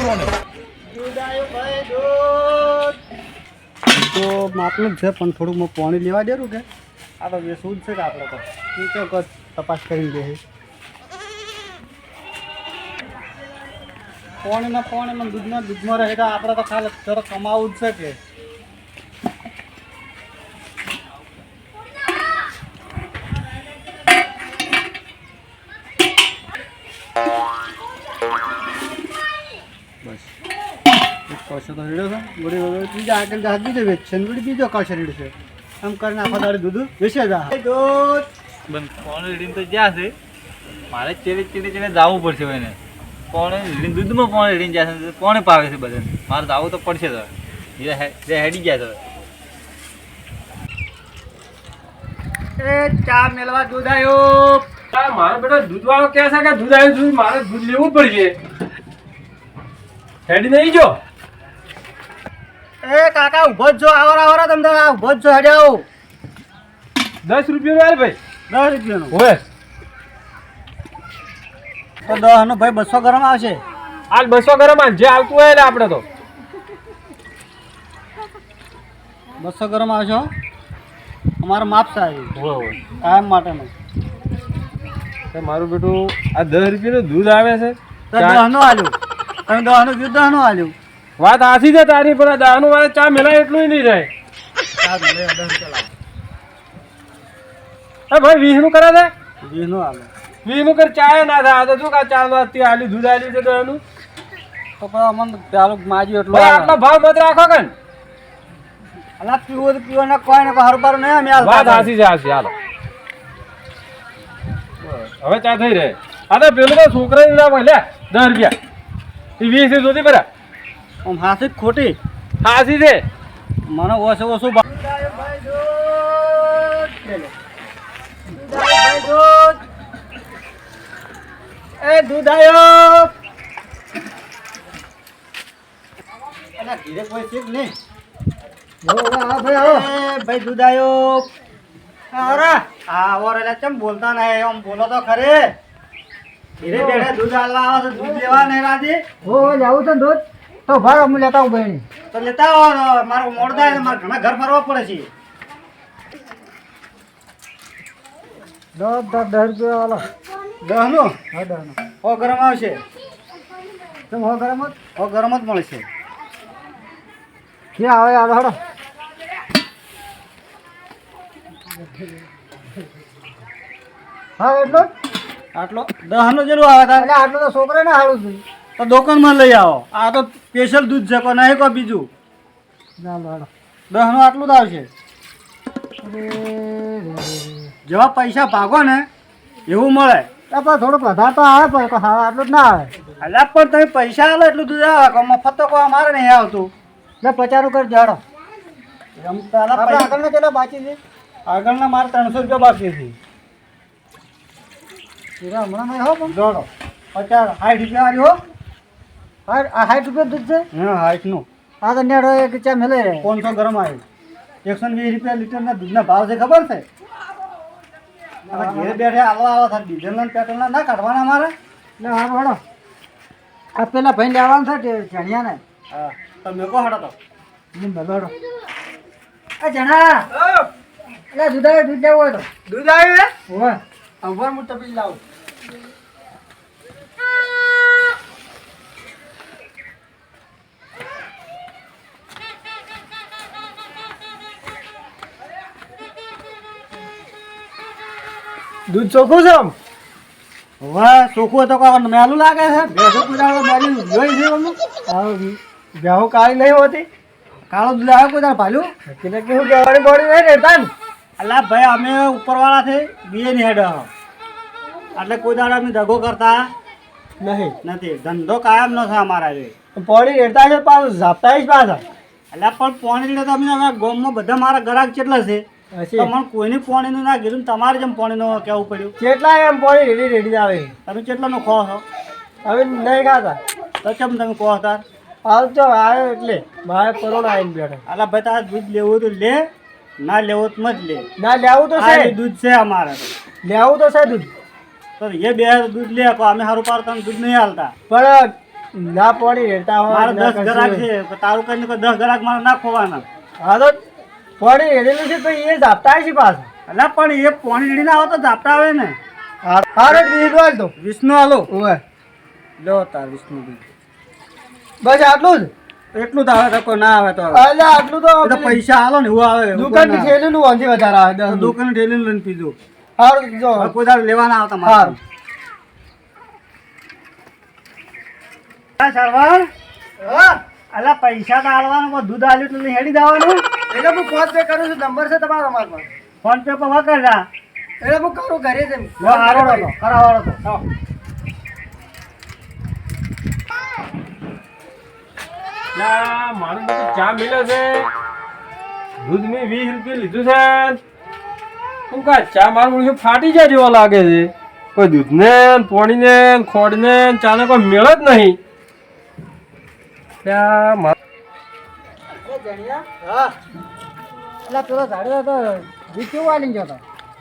મજૂરોને. તો માપનું જ છે, પણ થોડુંક મેં પાણી લેવા દેરું કે? આ તો જ છે કે આપણે તો. એ તો તપાસ કરીને દે પાણીમાં પાણીમાં દૂધમાં દૂધમાં રહે તો આપણે તો ખાલી તરત કમાવું જ છે કે? વળી વળી ત્રીજા આગળ હાથ બીજો વેચ છે ને વળી બીજો કળશો છે આમ કરીને આખો દાડે દૂધ વેચે જા. બંધ કોણ રીડીને તો જ્યાં છે? મારે ચેડે ચેડે ચેડે જવું પડશે એને. કોણે રીડીને દૂધમાં કોણ રીડીને જશે તો કોણે પાવે છે બધાને? મારે જવું તો પડશે તો જે હેડી ગયા તો એ ચા મેળવા દૂધ આવ્યો મારો બેટો દૂધ વાળો કહે છે કે દૂધ આવ્યું દૂધ મારે દૂધ લેવું પડશે. હેડી નહીં જો. એ કાકા ઊભો જ છો આવરા આવરા તમે તારે આ ઊભો જ છો હેડે આવો. દસ રૂપિયા યાર ભાઈ. દસ રૂપિયાનો. હોય તો દસ નો ભાઈ બસો ગ્રામ આવશે. હાલ બસો ગ્રામ આન જે આવતું હોય ને આપણે તો. બસો ગ્રામ આવશે. અમારો માપ સાહેબ હોય હોય કાયમ માટેનું તો મારું બેટું આ દસ રૂપિયાનું દૂધ આવે છે. તો દસ નો આલ્યું તમે દસનું દૂધ દસનું આલ્યું વાત આથી છે તારી પણ દાનું મારે ચા મેલાય એટલું નહીં રહે. હા ભાઈ વીસનું કરે છે વીસનું આલો. વીસનું કરી ચા ના થાય. તો શું કા ચા નો અત્યારે આલી દૂધ આલી છે તો એનું? તો પણ અમને પેલું માજી એટલું આટલો ભાવ મત રાખો કે અલા પીવું તો પીવો ને કોઈ ને હર બાર નહીં અમે વાત હાસી છે હાસી હાલો. હવે ચા થઈ રહે. અરે પેલું તો છોકરા ના લે દસ રૂપિયા. એ વીસ સુધી બરા આમ હાસી ખોટી. હાસી છે? મને ઓછું ઓછું એ દૂધ આવ્યો અલા, ધીરે કોઈ છે નહીં? એ ભાઈ દૂધ આવ્યો અરે હા ઓર એટલે ચમ બોલતા નહીં? આમ બોલો તો ખરે. ધીરે ધીરે દૂધ આલવા આવે છે દૂધ લેવા નહીં રાજી? હો જાવું છે દૂધ. તો ભાઈ હું લેતા આવું બહેણી તો લેતા આવો મારો મારું છે મારે ઘણા ઘર ફરવા પડે છે. દસ દસ દસ રૂપિયા વાલો. દહનો? નું હા દસ નો સો ગરમ આવશે. તમે હો ગરમ જ? હો ગરમ જ મળશે. ક્યાં આવે આલો હડો હા એટલો આટલો? દહનું જેટલું આવે આટલો તો છોકરાને હારું જોઈએ તો દુકાનમાં લઈ આવો. આ તો સ્પેશિયલ દૂધ છે કોઈ નહીં કોઈ બીજું. ચાલો હડો દહનું આટલું જ આવશે. જેવા પૈસા ભાગો ને એવું મળે. પણ થોડુંક વધારે તો આવે પણ હા આટલું જ ના આવે. એટલે પણ તમે પૈસા આવે એટલું દૂધ આવે કોઈ મફત તો કોઈ અમારે નહીં આવતું. એટલે પચારું કરી જાડો આગળના કેટલા બાકી છે? આગળના મારે ત્રણસો રૂપિયા બાકી છે. હમણાં નહીં હો પણ. જોડો. પચાસ સાઠ રૂપિયા આવ્યો સાઠ રૂપિયા દૂધ છે? હા સાઠનું આ તો નેડો એક ચા મેલે. રહે પાંચસો ગરમ આવ્યું એકસો વીસ રૂપિયા લીટરના દૂધના ભાવ છે ખબર છે? હવે ઘેર બેઠે આવા આવા થાય ડીઝલના ને પેટ્રોલના ના કાઢવાના મારે? એટલે હા ભણો આ પેલા ભાઈ લેવાનું છે તે ચણિયાને. હા તમે કહો હડો તો. ભલો હડો આ જણા એટલે દૂધ આવે દૂધ લેવો હોય તો. દૂધ આવ્યું હોય. અંબર હું તપી લાવું. દૂધ ચોખ્ખું છે આમ? વાહ ચોખ્ખું તો કોઈ મેલું લાગે છે. ભેંસો કુદાડો મેલું જોઈ છે અમુક. બેહુ કાળી નહીં હોતી. કાળો દૂધ આવે કોઈ ભાલ્યું એટલે કેવું કહેવાની બોડી નહીં રહેતા ને અલા ભાઈ અમે ઉપરવાળા છે બીએ ની હેડ એટલે કોઈ દાડો અમે દગો કરતા નહીં. નથી. ધંધો કાયમ નો છે અમારા જે. પોણી રહેતા છે પાછું ઝાપતા જ પાછા. એટલે પણ પોણી એટલે તમે અમે ગામમાં બધા મારા ગ્રાહક કેટલા છે? તો મને કોઈની પોણીનું ના કીધું તમારે જેમ પોણીનું કહેવું પડ્યું. કેટલા એમ પોણી રેડી રેડી આવે? તમે કેટલાનો ખો છો? હવે નહીં ખાતા. તો કેમ તમે કહો તાર હાલ તો આવ્યો એટલે મારે કરોડ આવીને બેઠો. અલા ભાઈ તારે દૂધ લેવું તો લે ના લેવું તો મત લે. ના લેવું તો છે. દૂધ છે અમારે. લેવું તો છે દૂધ. તો એ બે દૂધ લે અમે સારું તમે દૂધ નહીં હાલતા. પણ ના પડી રેડતા હોય મારે દસ ગ્રાહક છે તારું કરીને દસ ગ્રાહક મારે ના ખોવાના. હા તો પડી રેડેલું છે તો એ ઝાપટા છે પાછું. એટલે પણ એ પોણી ના આવે તો ઝાપટા આવે ને. હારો વાળ તો વિષ્ણુ હાલો ઓવે. લો તાર વિષ્ણુ બસ આટલું જ? એટલું તો આવે તો કોઈ ના આવે તો એટલે આટલું તો પૈસા હાલો ને એવું આવે દુકાન કોઈ ની. વાંધી વધારે આવે દુકાન ઠેલીને લઈને પીધું હારું જો. કોઈ દાડો લેવા ના આવતા હારું. સરવાર અલા પૈસા તો હાલવાનું દૂધ આલ્યું તો હેડી જવાનું. એટલે હું ફોન પે કરું છું નંબર છે તમારો મારા. ફોન પે પર વકરજા એટલે હું કરું ઘરે છે હારો તો કરાવાળો તો. મારું બધું ચા મિલે છે. દૂધ મેં વીસ રૂપિયા લીધું છે. શું કા ચા મારું બધું ફાટી જાય જેવા લાગે છે? કોઈ દૂધને પોણીને ખોડને ચાને કોઈ મેળ જ નહીં. ત્યાં મારું હા. એટલે પેલો ઝાડો તો દૂધ કેવું આલીને જતો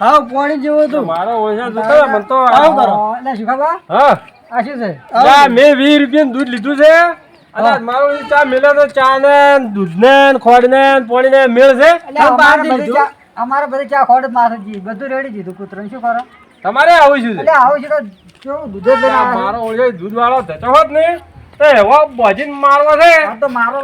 હા પાણી જેવું હતું. મારો ઓછા જોતો મને તો આવું કરો. એટલે શીખાબા હા. આ શું છે? લા, મેં વીસ રૂપિયાનું દૂધ લીધું છે. અને મારું ચા મિલે તો ચા ને દૂધ ને ખોડ ને પાણી ને મેળ છે અમારે બધી ચા ખોડ માથે જી. બધું રેડી દીધું. શું કરો? તમારે આવું શું છે? એટલે આવું છે તો કેવું? દૂધ. મારો ઓછો દૂધ વાળો ધચો હોત ને તો એવો બોજીને મારવો છે. આ તો મારો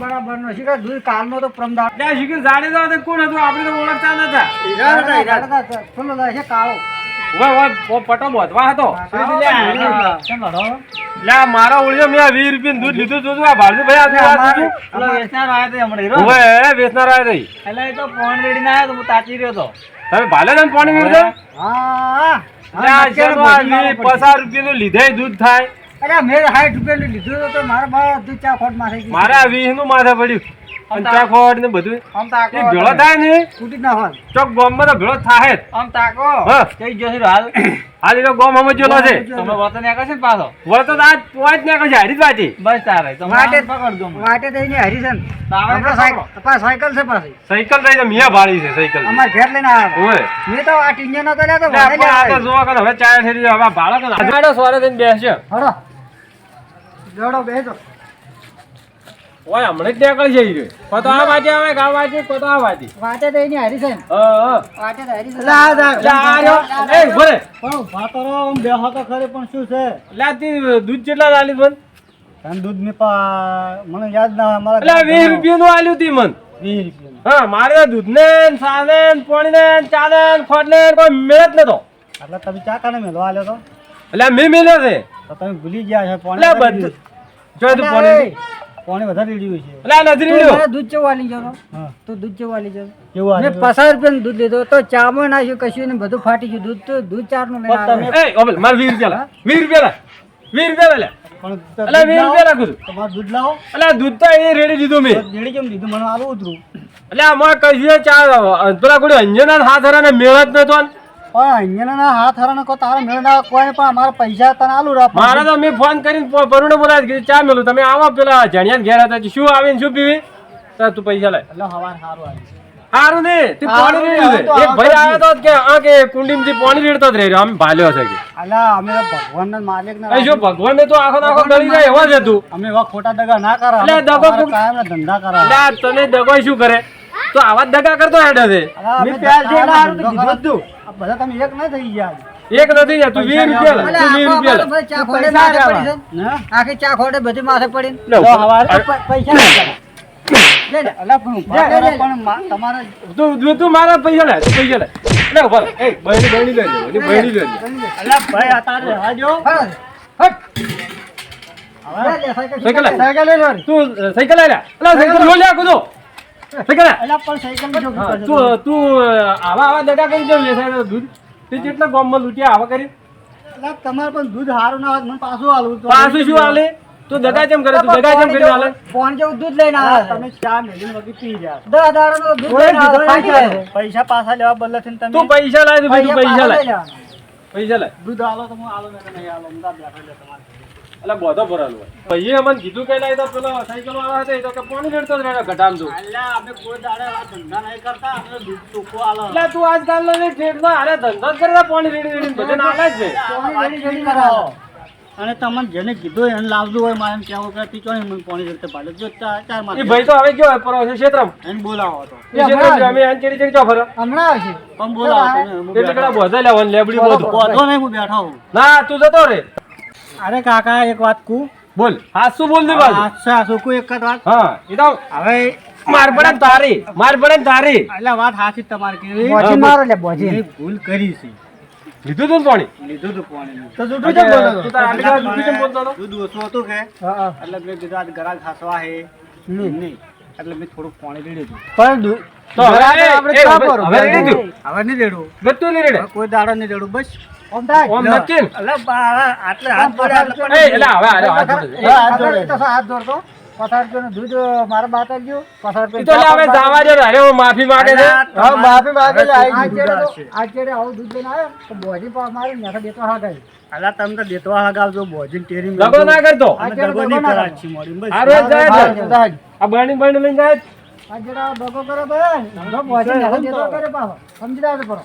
બરાબર નો શીખર દૂધ કાલનો તો પ્રમદાડ ત્યાં શીખી જાડી દો કોણ હતું? આપણે તો ઓળખતા નતા. હીરા હતા, હીરા. ફૂલો લે છે કાળો. ઓય ઓય પટો બોધવા હતો. લે, તો હીરો. હા. કેમ લડો? લે આ મારો ઓળખે મેં આ વીસ રૂપિયાનું દૂધ લીધું હતું આ ભાઈ આ દૂધ વેચનારો હીરો. ઓય વેચનાર એટલે એ તો ફોન તો હું તાચી રહ્યો તો. તમે ભાલે ને પાણી હા આ પચાસ રૂપિયાનું લીધે દૂધ થાય? અરે મેં સાઠ રૂપિયાનું લીધું તો મારે બધું ચા ખોટ માથે. મારે વીસનું માથે પડ્યું. પંચા ખોટ ને બધું. આમ તાકો એ ભેળો થાય ને? ફૂટી જ નાખવાનું. ચોક બોમ્બ તો ભેળો થાય આમ તાકો કઈ જોશી હાલ? હાલ એનો ગોમ સમજેલો છે. તમે વતન એક છે પાછો? વર્તન તો આજ પોઈન્ટ ને કઈ હારી જ વાંચી બસ તારે. તમે વાટે પકડ દો માટે વાટે થઈને તાવે હમણાં તો સાયકલ છે પાછી. સાયકલ રહી તો મિયા ભાળી છે સાયકલ. અમાર ઘેર લઈને આવ્યા ઓય. મેં તો આ ટીંજે નતો લેતો લે, આ તો જોવા કરો હવે ચાય થઈ હવે ભાળો તો આડો સવારે થઈને બેસશે હળો દોડો બેસો ઓય હમણે જ નીકળી જઈ રહ્યો કો આ વાજે આવે ગા વાજે કો તો આ વાંચે વાટે થઈને હરીસન હ હા. વાટે તો હરીસન લે લા રહ્યો. એ બોલે પણ ઊભા તો આમ બેહો તો ખરે પણ શું છે? લા તી દૂધ કેટલા લાલી મન તન દૂધ ને પા મને યાદ ના મારા લા 20 રૂપિયા નું આલ્યું તી મન. 20 રૂપિયા હા મારે દૂધ ને સાને પાણી ને ચા ને ખોટ ને કોઈ મેળત નતો. એટલે તમે ચા કાને મેળવા આલ્યો તો? એટલે મેં મેલ્યો છે. તો તમે ભૂલી ગયા છો પાણી બધું. જો તું પાણી પાણી વધારે રેડ્યું છે. એટલે આ નથી રેડ્યું મને દૂધ ચેવું લઈ હા. તો દૂધ ચેવું લઈ ગયો કેવું મેં પસાર રૂપિયા દૂધ લીધું તો ચામાં નાખ્યું કશું ને બધું ફાટી ગયું. દૂધ તો દૂધ ચારનું લઈને પણ તમે- આવ્યો. એ ઓબલ માર 20 રૂપિયા લા. વીસ રૂપિયા લા. વીસ રૂપિયા લે વીસ લાવો. રૂપિયા રાખું છું તમારું દૂધ લાવો. એટલે દૂધ તો એ રેડી દીધું મેં. રેડી કેમ દીધું? મને આવું ઉતરું. એટલે આમાં કશું ચા પેલા કોઈ અંજના હાથ હરાને મેળત નતો ને. પણ હાથ હરાને કહો તારા મેળ કોઈ પણ અમારા પૈસા તને આલું રાખ. મારે તો મેં ફોન કરીને પરુણે બોલાવી કીધું ચા મેલું. તમે આવો પેલા જણિયા ઘેર હતા શું આવીને શું પીવી? તો તું પૈસા લે એટલે હવાર સારું આવ્યું સારું ને તું પાણી રેડ્યું છે. એક ભાઈ આવ્યો તો કે આ કે કુંડીમાંથી પાણી રેડતો જ રહ્યો. આમ ભાલ્યો છે કે. અલા અમે તો ભગવાનના માલિકના એ શું ભગવાન તો આખો આખો ગળી જાય એવો જ હતું. અમે એવા ખોટા દગા ના કરા એટલે દગો તમારા ધંધા કરા એટલે તને દગો શું કરે? તો આવા દગા કરતો હેડે છે. મેં હારું તો કીધું બધા તમે એક ના થઈ ગયા. એક નથી યાર, તું વીસ રૂપિયા લે. તું વીસ આખો રૂપિયા લે. ચા ખોડે માથે પડી છે. આખી ચા ખોડે બધી માથે પડી. તો હવારે પૈસા. લે લે. અલા, પણ તમારે તું તું- તું મારા પૈસા લે પૈસા લે. લે ઊભા એ બહેણી બહેણી લઈ લે બહેણી બહેણી લે અલા, ભાઈ આ તારે રહેવા હટ, હટ. હવે લે, લે, સાયકલ સાયકલ લે. લો. તું સાયકલ લે સાયકલ લો. કૂદો તું તું આવા આવા દગા કરી જો વેસાય દૂધ. તે જેટલા ગામમાં લૂંટ્યા આવા કરી. તમારે પણ દૂધ સારું ના હોય મને પાછું આલું પાછું શું હાલે તું દગા કેમ કરે? તું દગા કેમ કરી હાલે ફોન જેવું દૂધ લઈને આવે. તમે ચા વગી પી દસ દાડાનું દૂધ લઈને. પૈસા પાછા લેવા બદલે છે તમે? તું પૈસા લાય તું પૈસા લાય. પૈસા લાય. દૂધ આલો તો હું આલો નહીં આલો. અમદાવાદ બેઠા તમારે. અલા બોધો ભરાલું હોય. ભાઈએ અમને કીધું કે નહીં તો પેલો સાયકલ વાળા હતા એ તો કે પાણી રેડતો જ રહ્યો ઘટામ તું અમે કોઈ દાડે આ ધંધા નહીં કરતા અમે ચોખ્ખું આલો. એટલે તું આજકાલ નો ઠેઠમાં હારે ધંધો ધંધા કરે પાણી રેડી રેડી બધે નાલે જ છે. પાણી રેડી રેડી કરાવો. અને તમને જેને કીધું એને લાવતું હોય મારે એમ કહેવું કે નહીં મને પાણી જગતે પાડે જો ચાર ચાર એ ભાઈ તો હવે ગયો પરો છે ક્ષેત્રમ. એને બોલાવો તો. એ ક્ષેત્રમાં અમે આને ચેડી ચેડી ચો ફરો. હમણાં આવશે. પણ બોલાવો એટલે કડા બોધા લેવાનું લેબડી બોધો બોધો. નહીં હું બેઠો હું ના તું જતો રે. અરે કાકા એક વાત કુ બોલ. હાસુ શું બોલ દે બાજુ અચ્છા કુ એક જ વાત? હા એ તો હવે માર પડે તારી માર પડે તારી. એટલે વાત હાસી તમારી કેવી બોજી મારો લે બોજી મેં ભૂલ કરી છે. લીધું તું પાણી? લીધું તું પાણી તો જુઠું કેમ બોલતો તું તાર આટલા જુઠું કેમ બોલતો હતો? દૂધ ઓછું હતું કે. એટલે મેં કીધું આજ ગરાક ખાસવા હે. નહીં. એટલે મેં થોડું પાણી રેડ્યું હતું. પણ તો હવે આપણે હવે- કરો. હવે નહીં રેડું. બધું નહીં રેડે? કોઈ દાડો નહીં રેડું બસ. ઓમ નક્કી? એટલે બા- આટલે હાથ જોડે એટલે હવે હાથ જોડે હાથ જોડતો પસાર રૂપિયાનું દૂધ મારા બાત આપજો પસાર ઈ હવે જવા દે અરે માફી માંગે છે. હા, માફી માંગે છે. આ ચેડે આવું દૂધ લઈને આવ્યો. તો બોજી પા મારી ને દેતો હા ગઈ અલા તમે તો દેતવા હગાવજો બોજીને ટેરી લગો ના કરતો. આ અમે ચેડે દગો દગો નહીં ના કરાય કરો. મોડી. બસ. આ રોજ જાય હા, છે. દાદ. આ બરણી બરણી લઈને જાય. આ ચેડે આ દગો ભાઈ. ધંધો બોજી ને દેતો કરે પાછો. સમજી જાવ તો પરો